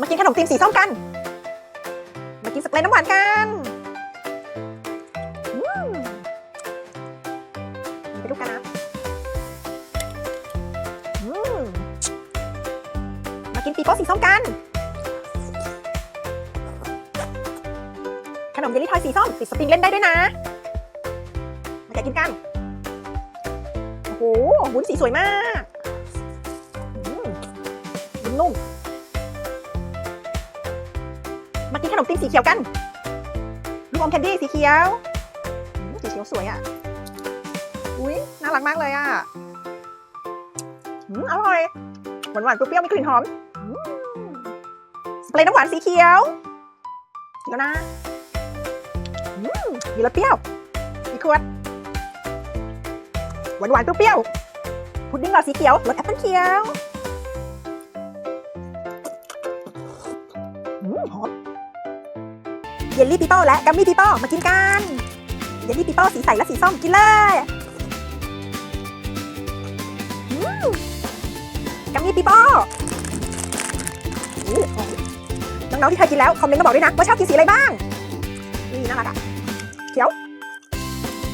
มากินขนมตีมสีส้มกัน มากินสเปรย์น้ำหวานกันมไปดูกันนะมากินปีโป้สีส้มกัน ขนมเยลลี่ทอยสีส้มติดสปริงเล่นได้ด้วยนะ มาแกะกินกัน โอ้โหวุ้นสีสวยมากอืมนุ่ม มากินขนมตีนสีเขียวกัน ลูกอมแคนดี้สีเขียว สีเขียวสวยอะ อุ้ยน่ารักมากเลยอะอืมอร่อย หวานหวานๆเปรี้ยวๆมีกลิ่นหอมสเปรย์น้ำหวานสีเขียวเดี๋ยวนะอืมมีรสเปรี้ยว อีกขวด หวานหวานๆเปรี้ยวๆพุดดิ้งหลอดสีเขียวรสแอปเปิ้ลเขียวอืมหอม เยลลี่ปีโป้และกัมมี่ปีโป้มากินกันเยลลี่ปีโป้สีใสและสีส้มกินเลยกัมมี่ปีโป้น้องๆที่เคยกินแล้วคอมเมนต์มาบอกด้วยนะว่าชอบกินสีอะไรบ้างนี่น่ารักอะเขียว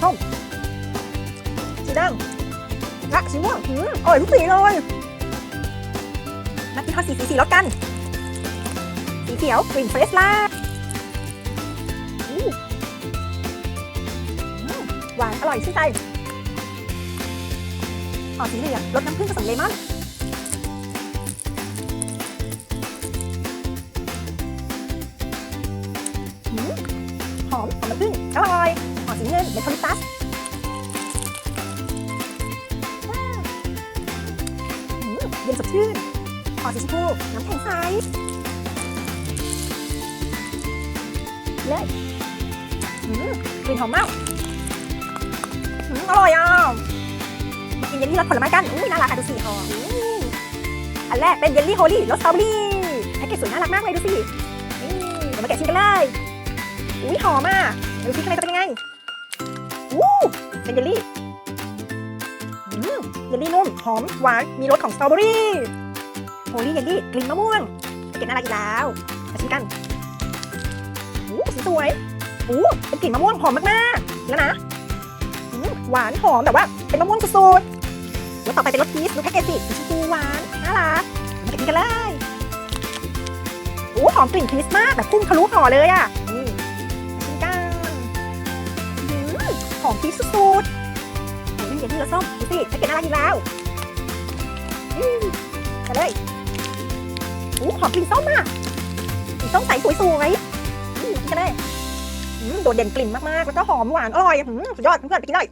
ส้มสีแดงและสีม่วงอืมอร่อยทุกสีเลยมากินทอดสีสีสีรสกันสีเขียวกลิ่นเฟรชล่า ร่อยชื่นใจอ๋อสีเหลืองรสน้ำผึ้งผสมเลมอนหอมหอมน้ำผึ้งอร่อยหอมสีเงินเมทัลลิตัสเย็นสดชื่นหอมสีชมพูน้ำแข็งใสเลยกลิ่นหอมมาก อืมอร่อยอะมากินเยลลี่รสผลไม้กันอุ้ยน่ารักอะดูสิหอมอืมอันแรกเป็นเยลลี่โฮลี่รสสตรอเบอรี่แพ็กเกจสวยน่ารักมากเลยดูสินี่เดี๋ยวมาแกะชิมกันเลยอุ้ยหอมอะดูสิข้างในจะเป็นยังไงอู้เป็นเยลลี่อืมเยลลี่นุ่มหอมหวานมีรสของสตรอเบอรี่โฮลี่เยลลี่กลิ่นมะม่วงแพ็กเกจน่ารักอีกแล้วมาชิมกันอู้สีสวยอู้เป็นกลิ่นมะม่วงหอมมากๆแล้วนะ หวานหอมแบบว่าเป็นมะม่วงสุดๆแล้วต่อไปเป็นรสพีชดูแพ็กเกจสิสีชมพูหวานน่ารักมากินกันเลยโอ้หอมกลิ่นคริสต์มาสแบบพุ่งทะลุห่อเลยอะนี่มากินกันหอมพีชสุดๆโอ้ยเดี๋ยวนี่เราส้มดูสิแพ็กเกจน่ารักอีกแล้วอืมกันเลยโอ้หอมกลิ่นส้มอะกลิ่นส้มใสสวยๆกินกันเลยอืมโดดเด่นกลิ่นมากๆ แล้วก็หอมหวานอร่อยอืมสุดยอดเพื่อนๆไปกินได้